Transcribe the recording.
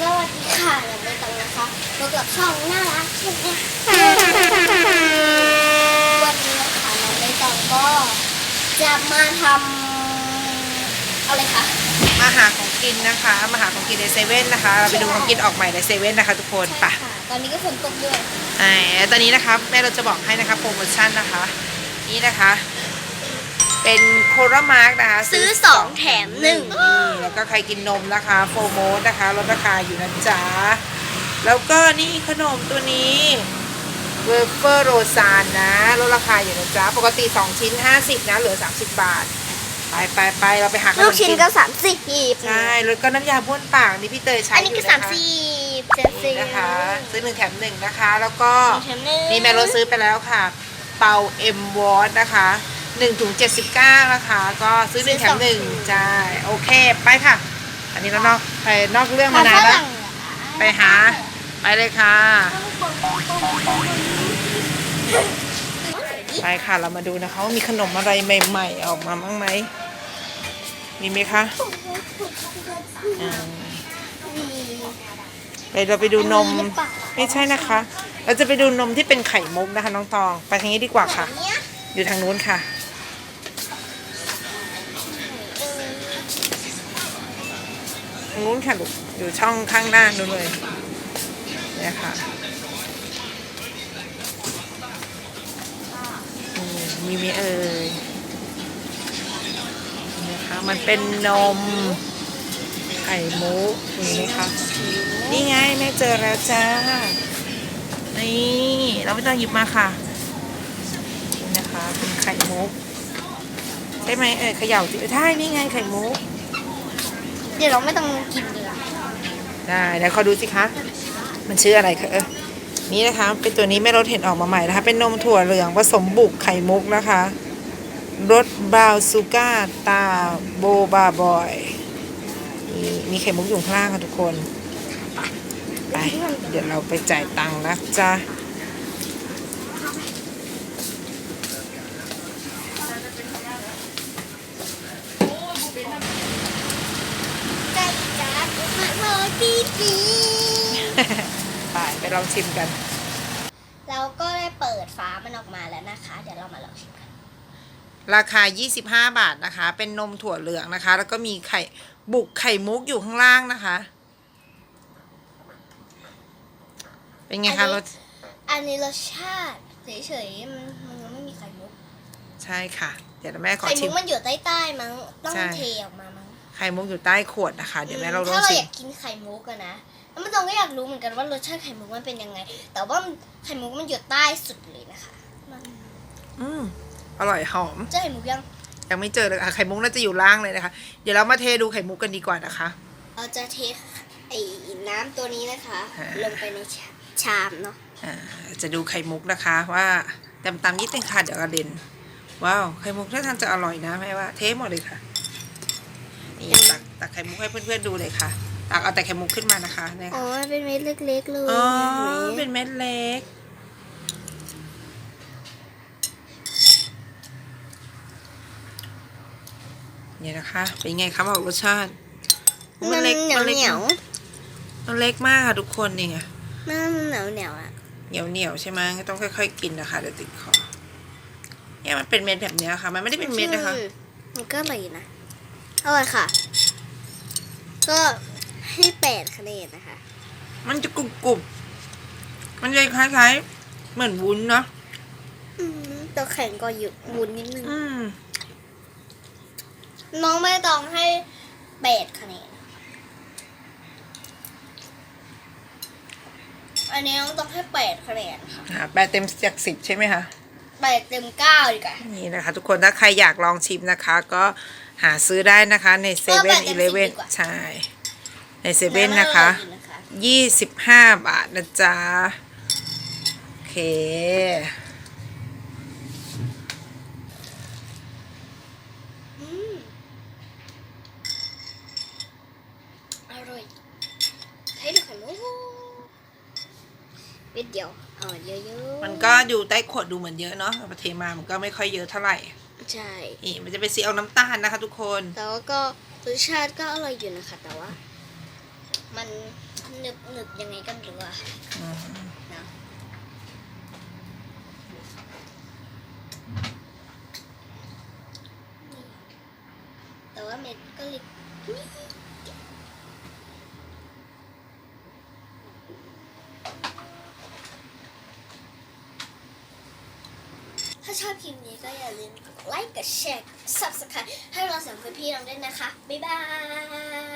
สวัสดีค่ะเราไปต่อนะคะพบกับช่องน่ารักใช่ไหมวันนี้นะคะน้องใบตองก็จะมาทำอะไรคะมาหาของกินนะคะมาหาของกินในเซเว่นนะคะเราไปดูของกินออกใหม่ในเซเว่นนะคะ ทุกคนไปะตอนนี้ก็ฝนตกด้วยไอ้ตอนนี้นะคะแม่เราจะบอกให้นะคะโปรโมชั่นนะคะ นี่นะคะ เป็น โครามาร์กนะคะซื้อสองแถมหนึ่งนี่แล้วก็ใครกินนมนะคะโฟโมสนะคะลดราคาอยู่นะจ๊ะ แล้วก็นี่ขนมตัวนี้เวอร์เฟอร์โรซานนะลดราคาอยู่นะจ๊ะ ปกติ 2 ชิ้น 50 นะ เหลือ 30 บาท ไปไปไปเราไปหาขนลูมกชิ้นกินก็สามสิบใช่แล้วก็น้ำยาบ้วนปากนี่พี่เตยใช้อันนี้อก็ยู่สามนะคะ สิบเจ็ดสินี่บนะคะซื้อหนึ่งแถมหนึ่งนะคะ แล้วก็แถมหนึ่งนี่แม่รถซื้อไปแล้วค่ะ เป่า M w a t นะคะ 1ถุง79 นะคะ ก็ซื้อหนึ่งแถมหนึ่งใช่โอเค ไปค่ะ อันนี้เรานอกไปนอกเรื่องมานานแล้ว ไปหา ไปเลยค่ะ ไปค่ะ เรามาดูนะคะว่ามีขนมอะไรใหม่ ๆ ออกมาบ้างไหม มีไหมคะอ่าไปเราไปดูนม ไม่ใช่นะคะ เราจะไปดูนมที่เป็นไข่มุกนะคะ น้องตอง ไปทางนี้ดีกว่าค่ะ อยู่ทางนู้นค่ะางนู้นค่ะลูกอยู่ช่องข้างหน้านู้นเลยเนี่ยค่ะอืมมีไหมเอ่ยนี่นะคะมันเป็นนมไข่มุกมีไหมคะนี่ไงแม่เจอแล้วจ้า นี่เราไม่ต้องหยิบมาค่ะนี่นะคะเป็นไข่มุกใช่ไหมเออเขย่าสิใช่นี่ไงไข่มุก เดี๋ยวเราไม่ต้องกินเลยได้เดี๋ยวขอดูสิคะ มันชื่ออะไรคะเออนี่นะคะ เป็นตัวนี้แม่รถเห็นออกมาใหม่นะคะ เป็นนมถั่วเหลืองผสมบุกไข่มุกนะคะรสบราวซูก้าตาโบบาบอยนี่มีไข่มุกอยู่ข้างล่างค่ะทุกคน ไป เดี๋ยวเราไปจ่ายตังค์นะจ๊ะ ไก่จ้ามาโรย ปีปีไปไปลองชิมกัน เราก็ได้เปิดฝามันออกมาแล้วนะคะ เดี๋ยวเรามาลองชิมกัน ราคา 25 บาทนะคะ เป็นนมถั่วเหลืองนะคะ แล้วก็มีไข่บุกไข่มุกอยู่ข้างล่างนะคะ เป็นไงอัคะนนี้รส อันนี้รสชาติเฉยๆมันมันยังไม่มีไข่มุก ใช่ค่ะ เดี๋ยวแม่ขอไข่ชิมุมกมันอยู่ใต้ๆมั้งต้องใช่เทออกมามั้ง ไข่มุกอยู่ใต้ขวดนะคะ เดี๋ยวแม่เราลองถ้าเราชิอมยากกินไข่มุกอะนะแล้วมันตรงก็อยากรู้เหมือนกันว่ารสชาติไข่มุกมันเป็นยังไง แต่ว่ามันไข่มุกมันอยู่ใต้สุดเลยนะคะมันอืมอร่อยหอม เจอไข่มุกยังยังไม่เจอเลยค่ะไข่มุกน่าจะอยู่ล่างเลยนะคะ เดี๋ยวเรามาเทดูไข่มุกกันดีกว่านะคะ เราจะเทไอ้น้ำตัวนี้นะคะอ่าลงไปในชาชามเนาะอ่าจะดูไข่มุกนะคะว่าเต็มตามนิดนึงค่ะเดี๋ยวกระเด็นว้าวไข่มุกถ้าทานจะอร่อยนะแม่ว่าเทหมดเลยค่ะนี่ ตักตักไข่มุกให้เพื่อนๆดูเลยค่ะ ตักเอาแต่ไข่มุกขึ้นมานะคะเนี่ยอ๋อค่ะมันเป็นเม็ดเล็กๆเลยอ๋อห็เป็นนไหมเม็ดเล็ก เนี่ยนะคะ เป็นไงคะบอกรสชาติ มันเล็กเหนียวมัเหเล็กนียวมันเล็กมากค่ะทุกคนนี่ไงมันเหนียวเหนียวๆอะเหนียวเหนียวๆใช่ไหมก็ต้องค่อย ๆ กินนะคะเดี๋ยวติดคอเนี่ยมันเป็นเม็ดแบบเนี้ยค่ะ มันไม่ได้เป็นเม็ดนะคะอืมมันก็อร่อยอยู่นะ อร่อยค่ะ ก็ให้แปดคะแนนนะคะ มันจะกรุบกรุบๆมันจะคล้ายๆ เหมือนวุ้นเนาะอืมแต่แข็งก็อยู่วุ้นนิดนึง อืม น้องไม่ต้องให้แปดคะแนน อันนี้น้องต้องให้แปดคะแนนค่ะอ่าแปดเต็มจากสิบใช่ไหมคะ แปดเต็มเก้าดีกว่า นี่นะคะ ทุกคนถ้าใครอยากลองชิมนะคะ ก็ หาซื้อได้นะคะในเซเว่นเออแปดเต็อีมเลสิบเว่นดีกว่าใช่ ในเซเว่นนะคะอร่อยอยู่นะคะยี่สิบห้าบาทนะจ๊ะ โอเคอืมอร่อยให้ดูไข่มุกนิดเดียวเอาเยอะๆมันก็อยู่ใต้ขวดดูเหมือนเยอะเนาะเอาไปเทมามันก็ไม่ค่อยเยอะเท่าไหร่ ใช่นี่มันจะเป็นสีออกน้ำตาลนะคะทุกคน แต่ว่าก็รสชาติก็อร่อยอยู่นะคะ แต่ว่า มันหนึบหนึบๆยังไงก็ไม่รู้อะอืมนะเม็ดก็เล็กนิดเดียว ถ้าชอบคลิปนี้ก็อย่าลืมกดไลค์กดแชร์ subscribe ให้เราสองคนพี่น้องด้วยนะคะ บ๊ายบาย